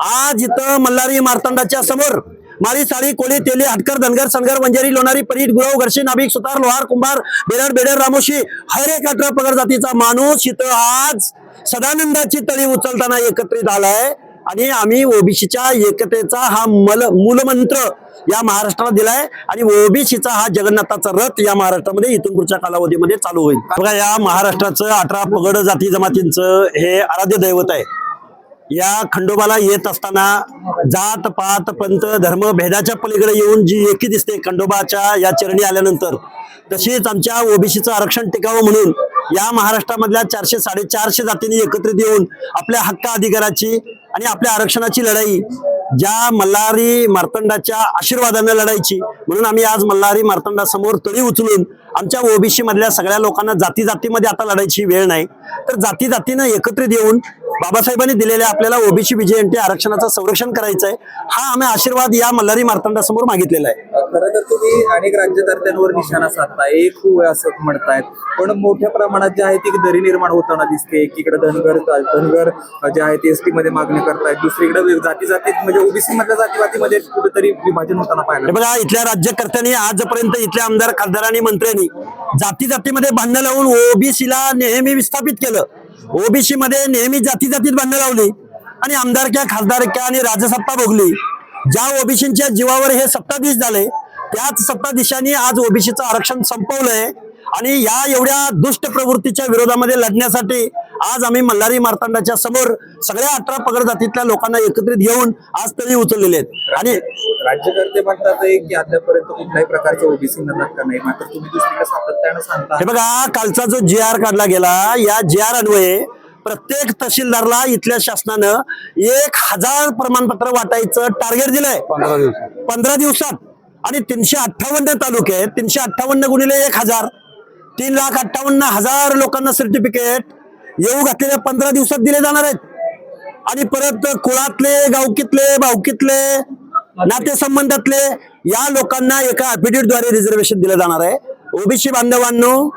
आज इथं मल्हारी मार्तंडाच्या समोर माळी साळी कोळी तेली हटकर धनगर सनगर वंजारी लोणारी परीट गुरव घरशी नाभिक सुतार लोहार कुंभार बेरड बेडर रामोशी हर एक अठरा पगड जातीचा माणूस इथं आज सदानंदाची तळी उचलताना एकत्रित आलाय. आणि आम्ही ओबीसीच्या एकतेचा हा मल मूलमंत्र या महाराष्ट्राला दिलाय. आणि ओबीसीचा हा जगन्नाथाचा रथ या महाराष्ट्रामध्ये इथून पुढच्या कालावधीमध्ये चालू होईल. बघा या महाराष्ट्राचं अठरा पगड जाती जमातींचं हे आराध्य दैवत आहे. या खंडोबाला येत असताना जात पात पंत धर्म भेदाच्या पलीकडे येऊन जी एकी दिसते खंडोबाच्या या चरणी आल्यानंतर तशीच आमच्या ओबीसीचं आरक्षण टिकावं म्हणून या महाराष्ट्रामधल्या चारशे साडेचारशे जातींनी एकत्रित येऊन आपल्या हक्क अधिकाराची आणि आपल्या आरक्षणाची लढाई ज्या मल्हारी मार्तंडाच्या आशीर्वादाने लढायची म्हणून आम्ही आज मल्हारी मार्तंडासमोर तळी उचलून आमच्या ओबीसी मधल्या सगळ्या लोकांना जाती जातीमध्ये आता लढायची वेळ नाही. तर जाती जातीनं एकत्रित येऊन बाबासाहेबांनी दिलेल्या आपल्याला ओबीसी विजयंती आरक्षणाचं संरक्षण करायचं आहे हा आम्ही आशीर्वाद या मल्हारी मार्तंडासमोर मागितलेला आहे. खरं तर तुम्ही अनेक राज्यकर्त्यांवर निशाणा साधताय एक होय असं म्हणतायत. पण मोठ्या प्रमाणात जे आहे ती दरी निर्माण होताना दिसते. एकीकडे धनगर धनगर जे आहे ते एसटी मध्ये मागणी करतायत. दुसरीकडे जाती जाती म्हणजे ओबीसी मधल्या जातीवातीमध्ये कुठेतरी विभाजन होताना पाहिलं बघा इथल्या राज्यकर्त्यांनी आजपर्यंत इथल्या आमदार खासदारांनी मंत्र्यांनी जाती जातीमध्ये भांडणं लावून ओबीसीला नेहमी विस्थापित केलं. ओबीसी मध्ये नेहमी जाती जातीत भांडणं लावली आणि आमदारक्या खासदारक्या आणि राजसत्ता भोगली. ज्या ओबीसींच्या जीवावर हे सत्ताधीश झाले त्याच सत्ताधीशांनी आज ओबीसीचं आरक्षण संपवलंय आणि या एवढ्या दुष्ट प्रवृत्तीच्या विरोधामध्ये लढण्यासाठी आज आम्ही मल्हारी मार्तांडाच्या समोर सगळ्या अठरा पगड जातीतल्या लोकांना एकत्रित घेऊन आज तरी उचललेले आहेत. आणि राज्यकर्ते म्हणतात की अद्यापर्यंत कुठल्याही प्रकारच्या ओबीसी धक्का नाही. मात्र तुम्ही दुसरीकडे सातत्यानं सांगता. हे बघा कालचा जो जी आर काढला गेला या जी आर अन्वये प्रत्येक तहसीलदारला इथल्या शासनानं एक हजार प्रमाणपत्र वाटायचं टार्गेट दिलंय. पंधरा दिवसात. आणि तीनशे अठ्ठावन्न तालुके आहेत तीनशे अठ्ठावन्न गुणिले एक हजार तीन लाख अठ्ठावन्न हजार लोकांना सर्टिफिकेट येऊ घातलेल्या पंधरा दिवसात दिले जाणार आहेत. आणि परत कुळातले गावकीतले भावकीतले नातेसंबंधातले या लोकांना एका द्वारे रिझर्वेशन दिलं जाणार आहे. ओबीसी बांधवांनो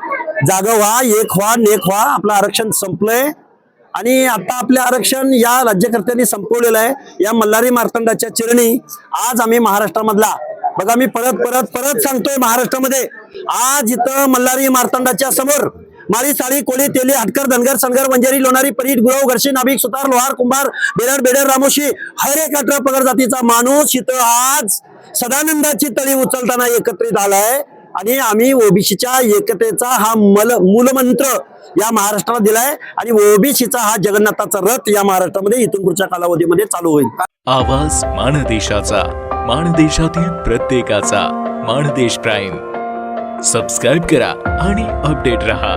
जागा व्हा एक व्हा नेक व्हा आपलं आरक्षण संपलंय. आणि आता आपलं आरक्षण या राज्यकर्त्यांनी संपवलेलं आहे. या मल्हारी मार्तंडाच्या चिरणी आज आम्ही महाराष्ट्रामधला. बघा मी परत परत परत सांगतोय महाराष्ट्रामध्ये. आज इथं मल्हारी मार्तंडाच्या समोर माळी साळी कोळी तेली हटकर धनगर सनगर वंजारी लोणारी परीट गुळव घर्षी नाभिक सुतार लोहार कुंभार बेरड बेडर रामोशी हर एक अठरा जातीचा माणूस. इथं आज सदानंदाची तळी उचलताना एकत्रित आलाय. आणि आम्ही ओबीसीच्या एकतेचा हा मल मूलमंत्र या महाराष्ट्राला दिलाय. आणि ओबीसीचा हा जगन्नाथाचा रथ या महाराष्ट्रामध्ये इथून पुढच्या कालावधीमध्ये चालू होईल. आवाज माणदेशाचा माणदेशातील प्रत्येकाचा माणदेश प्राईम. सबस्क्राईब करा आणि अपडेट रहा.